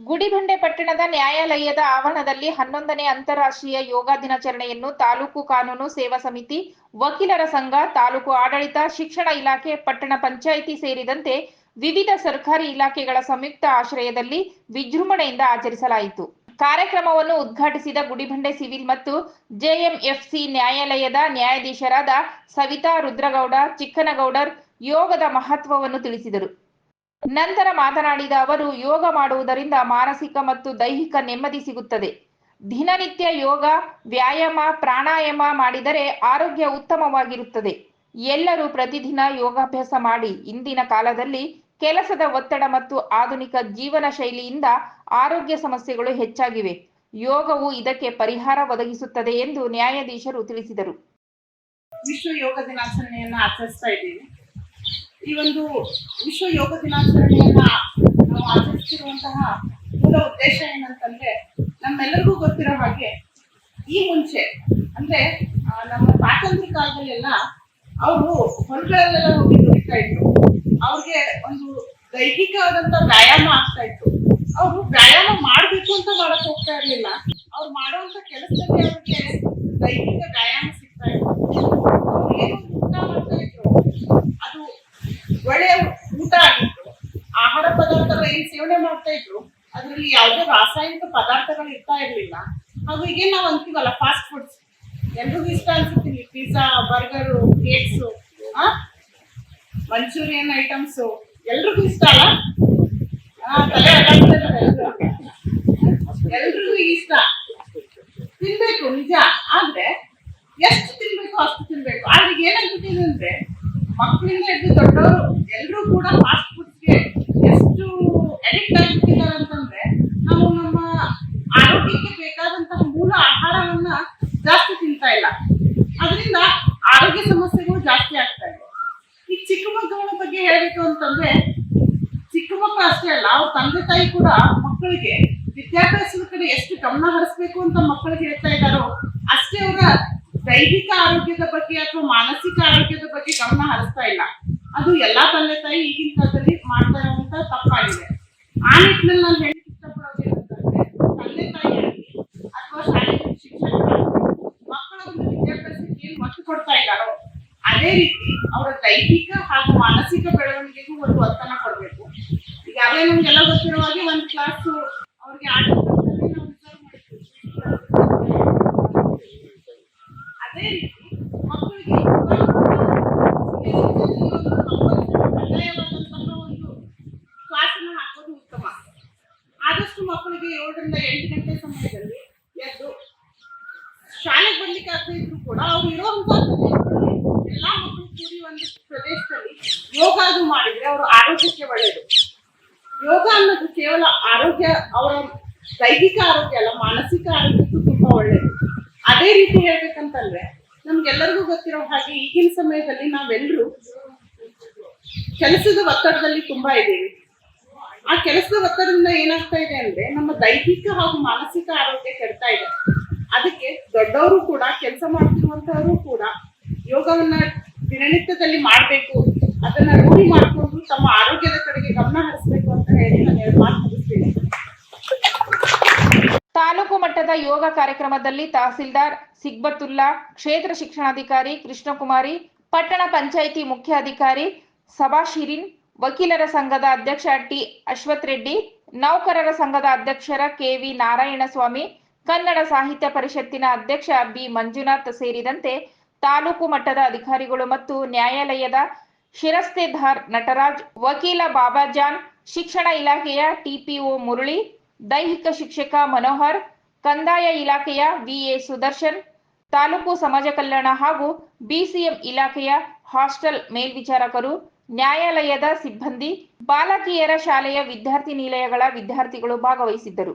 ಗುಡಿಬಂಡೆ ಪಟ್ಟಣದ ನ್ಯಾಯಾಲಯದ ಆವರಣದಲ್ಲಿ ಹನ್ನೊಂದನೇ ಅಂತಾರಾಷ್ಟ್ರೀಯ ಯೋಗ ದಿನಾಚರಣೆಯನ್ನು ತಾಲೂಕು ಕಾನೂನು ಸೇವಾ ಸಮಿತಿ, ವಕೀಲರ ಸಂಘ, ತಾಲೂಕು ಆಡಳಿತ, ಶಿಕ್ಷಣ ಇಲಾಖೆ, ಪಟ್ಟಣ ಪಂಚಾಯಿತಿ ಸೇರಿದಂತೆ ವಿವಿಧ ಸರ್ಕಾರಿ ಇಲಾಖೆಗಳ ಸಂಯುಕ್ತ ಆಶ್ರಯದಲ್ಲಿ ವಿಜೃಂಭಣೆಯಿಂದ ಆಚರಿಸಲಾಯಿತು. ಕಾರ್ಯಕ್ರಮವನ್ನು ಉದ್ಘಾಟಿಸಿದ ಗುಡಿಬಂಡೆ ಸಿವಿಲ್ ಮತ್ತು ಜೆಎಂಎಫ್ಸಿ ನ್ಯಾಯಾಲಯದ ನ್ಯಾಯಾಧೀಶರಾದ ಸವಿತಾ ರುದ್ರಗೌಡ, ಚಿಕ್ಕನಗೌಡರ್ ಯೋಗದ ಮಹತ್ವವನ್ನು ತಿಳಿಸಿದರು. ನಂತರ ಮಾತನಾಡಿದ ಅವರು, ಯೋಗ ಮಾಡುವುದರಿಂದ ಮಾನಸಿಕ ಮತ್ತು ದೈಹಿಕ ನೆಮ್ಮದಿ ಸಿಗುತ್ತದೆ. ದಿನನಿತ್ಯ ಯೋಗ, ವ್ಯಾಯಾಮ, ಪ್ರಾಣಾಯಾಮ ಮಾಡಿದರೆ ಆರೋಗ್ಯ ಉತ್ತಮವಾಗಿರುತ್ತದೆ. ಎಲ್ಲರೂ ಪ್ರತಿದಿನ ಯೋಗಾಭ್ಯಾಸ ಮಾಡಿ, ಇಂದಿನ ಕಾಲದಲ್ಲಿ ಕೆಲಸದ ಒತ್ತಡ ಮತ್ತು ಆಧುನಿಕ ಜೀವನ ಶೈಲಿಯಿಂದ ಆರೋಗ್ಯ ಸಮಸ್ಯೆಗಳು ಹೆಚ್ಚಾಗಿವೆ. ಯೋಗವು ಇದಕ್ಕೆ ಪರಿಹಾರ ಒದಗಿಸುತ್ತದೆ ಎಂದು ನ್ಯಾಯಾಧೀಶರು ತಿಳಿಸಿದರು. ವಿಶ್ವ ಯೋಗ ದಿನಾಚರಣೆಯನ್ನು ಆಚರಿಸ್ತಾ ಇದ್ದೀವಿ. ಈ ಒಂದು ವಿಶ್ವ ಯೋಗ ದಿನಾಚರಣೆಯನ್ನ ನಾವು ಆಚರಿಸ್ತಿರುವಂತಹ ಮೂಲ ಉದ್ದೇಶ ಏನಂತಂದ್ರೆ ನಮ್ಮೆಲ್ಲರಿಗೂ ಗೊತ್ತಿರೋ ಹಾಗೆ ಈ ಮುಂಚೆ, ಅಂದ್ರೆ ನಮ್ಮ ಸ್ವಾತಂತ್ರ್ಯ ಕಾಲದಲ್ಲೆಲ್ಲ ಅವರು ಹೊರಗಳಲ್ಲೆಲ್ಲ ಹೋಗಿ ದುಡಿತಾ ಇದ್ರು. ಅವ್ರಿಗೆ ಒಂದು ದೈಹಿಕವಾದಂತ ವ್ಯಾಯಾಮ ಆಗ್ತಾ ಇತ್ತು. ಅವರು ವ್ಯಾಯಾಮ ಮಾಡ್ಬೇಕು ಅಂತ ಮಾಡಕ್ ಹೋಗ್ತಾ ಇರ್ಲಿಲ್ಲ. ಅವ್ರು ಮಾಡುವಂತ ಕೆಲಸದಲ್ಲಿ ಅವ್ರಿಗೆ ದೈಹಿಕ ವ್ಯಾಯಾಮ ಸಿಗ್ತಾ ಇತ್ತು ಅವ್ರು ಏನು ಊಟ ಮಾಡ್ತಾ ಇದ್ರು ಅದು ಒಳ್ಳೆಯ ಊಟ ಆಗಿತ್ತು ಆಹಾರ ಏನ್ ಸೇವನೆ ಮಾಡ್ತಾ ಇದ್ರು. ಅದರಲ್ಲಿ ಯಾವುದೇ ರಾಸಾಯನಿಕ ಪದಾರ್ಥಗಳು ಇರ್ತಾ ಇರ್ಲಿಲ್ಲ. ಹಾಗೂ ಈಗ ನಾವು ಅಂತೀವಲ್ಲ ಫಾಸ್ಟ್ ಫುಡ್ಸ್ ಎಲ್ರಿಗೂ ಇಷ್ಟ ಅನ್ಸುತ್ತೀನಿ pizza burger cakes manchurian items ಎಲ್ರಿಗೂ ಇಷ್ಟ ಅಲ್ಲ? ತಲೆ. ಎಲ್ರಿಗೂ ಇಷ್ಟ. ತಿನ್ಬೇಕು, ನಿಜ. ಆದ್ರೆ, ಎಷ್ಟು ತಿನ್ಬೇಕು, ಅಷ್ಟು ತಿನ್ಬೇಕು. ಆದ್ರೆ ಏನಾಗ್ಬಿಟ್ಟಿದೆ ಅಂದ್ರೆ, ಮಕ್ಕಳಿಂದ ಹಿಡಿದು ದೊಡ್ಡವರು ಎಲ್ಲರೂ ಕೂಡ ಫಾಸ್ಟ್ ಫುಡ್ಸ್ಗೆ ಎಷ್ಟು ಅಡಿಕ್ಟ್ ಆಗ್ಬಿಟ್ಟಿದ್ದಾರೆ ಅಂತಂದ್ರೆ ನಾವು ನಮ್ಮ ಆರೋಗ್ಯಕ್ಕೆ ಬೇಕಾದಂತಹ ಮೂಲ ಆಹಾರವನ್ನ ಜಾಸ್ತಿ ತಿಂತಾ ಇಲ್ಲ ಅದರಿಂದ ಆರೋಗ್ಯ ಸಮಸ್ಯೆಗಳು ಜಾಸ್ತಿ ಆಗ್ತಾ ಇದೆ ಈ ಚಿಕ್ಕ ಮಕ್ಕಳ ಬಗ್ಗೆ ಹೇಳಬೇಕು ಅಂತಂದ್ರೆ ಚಿಕ್ಕ ಮಕ್ಕಳು ಅಷ್ಟೇ ಅಲ್ಲ, ಅವ್ರ ತಂದೆ ತಾಯಿ ಕೂಡ ಮಕ್ಕಳಿಗೆ ವಿದ್ಯಾಭ್ಯಾಸದ ಕಡೆ ಎಷ್ಟು ಗಮನ ಹರಿಸ್ಬೇಕು ಅಂತ ಮಕ್ಕಳಿಗೆ ಹೇಳ್ತಾ ಇದ್ದಾರೋ, ಅಷ್ಟೇ ಅವರ ದೈಹಿಕ ಆರೋಗ್ಯದ ಬಗ್ಗೆ ಅಥವಾ ಮಾನಸಿಕ ಆರೋಗ್ಯದ ಬಗ್ಗೆ ಗಮನ ಹರಿಸ್ತಾ ಇಲ್ಲ. ಅದು ಎಲ್ಲಾ ತಂದೆ ತಾಯಿ ಈಗಿನ ಕಾಲದಲ್ಲಿ ಮಾಡ್ತಾ ಇರುವಂತ ತಪ್ಪಾಗಿದೆ. ಆ ನಿಟ್ಟಿನಲ್ಲಿ ನಾನು ಹೇಳಿ ಏನಂತಂದ್ರೆ, ತಂದೆ ತಾಯಿ ಶಾಲೆಯ ಮಕ್ಕಳ ವಿದ್ಯಾಭ್ಯಾಸಕ್ಕೆ ಕೊಡ್ತಾ ಇದ್ದಾರೋ ಅದೇ ರೀತಿ ಅವರ ದೈಹಿಕ ಹಾಗೂ ಮಾನಸಿಕ ಬೆಳವಣಿಗೆಗೂ ಒಂದು ಒತ್ತನ್ನ ಕೊಡಬೇಕು ಈಗಾಗಲೇ ನಮ್ಗೆಲ್ಲ ಗೊತ್ತಿರೋ ಹಾಗೆ ಒಂದು ಕ್ಲಾಸ್ ಅವ್ರಿಗೆ ಮಾಡಿರ್ತೀವಿ. ಅದೇ ರೀತಿ ಮಕ್ಕಳಿಗೆ ಒಂದು ಕ್ಲಾಸನ್ನ ಹಾಕೋದು ಉತ್ತಮ ಆದಷ್ಟು ಮಕ್ಕಳಿಗೆ ಏಳರಿಂದ ಎಂಟು ಗಂಟೆ ಸಮಯದಲ್ಲಿ ಎದ್ದು ಶಾಲೆಗೆ ಬರ್ಲಿಕ್ಕೆ ಆಗದೆ ಇದ್ರು ಕೂಡ ಅವ್ರು ಇರುವಂತ ಪ್ರದೇಶದಲ್ಲಿ ಎಲ್ಲಾ ಮಕ್ಕಳು ಕೂಡಿ ಒಂದು ಪ್ರದೇಶದಲ್ಲಿ ಯೋಗ ಅದು ಮಾಡಿದ್ರೆ ಅವ್ರ ಆರೋಗ್ಯಕ್ಕೆ ಒಳ್ಳೆಯದು ಯೋಗ ಅನ್ನೋದು ಕೇವಲ ಆರೋಗ್ಯ, ಅವರ ದೈಹಿಕ ಆರೋಗ್ಯ ಅಲ್ಲ, ಮಾನಸಿಕ ಆರೋಗ್ಯಕ್ಕೂ ತುಂಬಾ ಒಳ್ಳೆಯದು ಅದೇ ರೀತಿ ಹೇಳ್ಬೇಕಂತಂದ್ರೆ, ನಮ್ಗೆಲ್ಲರಿಗೂ ಗೊತ್ತಿರೋ ಹಾಗೆ ಈಗಿನ ಸಮಯದಲ್ಲಿ ನಾವೆಲ್ಲರೂ ಕೆಲಸದ ಒತ್ತಡದಲ್ಲಿ ತುಂಬಾ ಇದ್ದೀವಿ. ಆ ಕೆಲಸದ ಒತ್ತಡದಿಂದ ಏನಾಗ್ತಾ ಇದೆ ಅಂದ್ರೆ, ನಮ್ಮ ದೈಹಿಕ ಹಾಗೂ ಮಾನಸಿಕ ಆರೋಗ್ಯ ಕೆಡ್ತಾ ಇದೆ. ಅದಕ್ಕೆ ದೊಡ್ಡವರು ಕೂಡ, ಕೆಲಸ ಮಾಡ್ತಿರುವಂತವರು ಕೂಡ ಯೋಗವನ್ನ ದಿನನಿತ್ಯದಲ್ಲಿ ಮಾಡಬೇಕು ಅದನ್ನ ರೂಢಿ ಮಾಡಿಕೊಂಡು ತಮ್ಮ ಆರೋಗ್ಯದ ಕಡೆಗೆ ಗಮನ ಹರಿಸಬೇಕು ಅಂತ ಹೇಳಿ ನಾನು ಮಾತು ತಾಲೂಕು ಮಟ್ಟದ ಯೋಗ ಕಾರ್ಯಕ್ರಮದಲ್ಲಿ ತಹಸೀಲ್ದಾರ್ ಸಿಗ್ಬತುಲ್ಲಾ ಕ್ಷೇತ್ರ ಶಿಕ್ಷಣಾಧಿಕಾರಿ ಕೃಷ್ಣಕುಮಾರಿ, ಪಟ್ಟಣ ಪಂಚಾಯಿತಿ ಮುಖ್ಯಾಧಿಕಾರಿ ಸಭಾಶಿರಿನ್ ವಕೀಲರ ಸಂಘದ ಅಧ್ಯಕ್ಷ ಟಿ ಅಶ್ವಥ್ ರೆಡ್ಡಿ, ನೌಕರರ ಸಂಘದ ಅಧ್ಯಕ್ಷರ ಕೆವಿ ನಾರಾಯಣಸ್ವಾಮಿ, ಕನ್ನಡ ಸಾಹಿತ್ಯ ಪರಿಷತ್ತಿನ ಅಧ್ಯಕ್ಷ ಬಿ ಮಂಜುನಾಥ್ ಸೇರಿದಂತೆ ತಾಲೂಕು ಮಟ್ಟದ ಅಧಿಕಾರಿಗಳು ಮತ್ತು ನ್ಯಾಯಾಲಯದ ಶಿರಸ್ತೇದಾರ್ ನಟರಾಜ್, ವಕೀಲ ಬಾಬಾಜಾನ್ ಶಿಕ್ಷಣ ಇಲಾಖೆಯ ಟಿಪಿಒ ಮುರಳಿ, ದೈಹಿಕ ಶಿಕ್ಷಕ ಮನೋಹರ್, ಕಂದಾಯ ಇಲಾಖೆಯ ವಿಎ ಸುದರ್ಶನ್, ತಾಲೂಕು ಸಮಾಜ ಕಲ್ಯಾಣ ಹಾಗೂ ಬಿಸಿಎಂ ಇಲಾಖೆಯ ಹಾಸ್ಟೆಲ್ ಮೇಲ್ವಿಚಾರಕರು, ನ್ಯಾಯಾಲಯದ ಸಿಬ್ಬಂದಿ, ಬಾಲಕಿಯರ ಶಾಲೆಯ ವಿದ್ಯಾರ್ಥಿ ನಿಲಯಗಳ ವಿದ್ಯಾರ್ಥಿಗಳು ಭಾಗವಹಿಸಿದ್ದರು.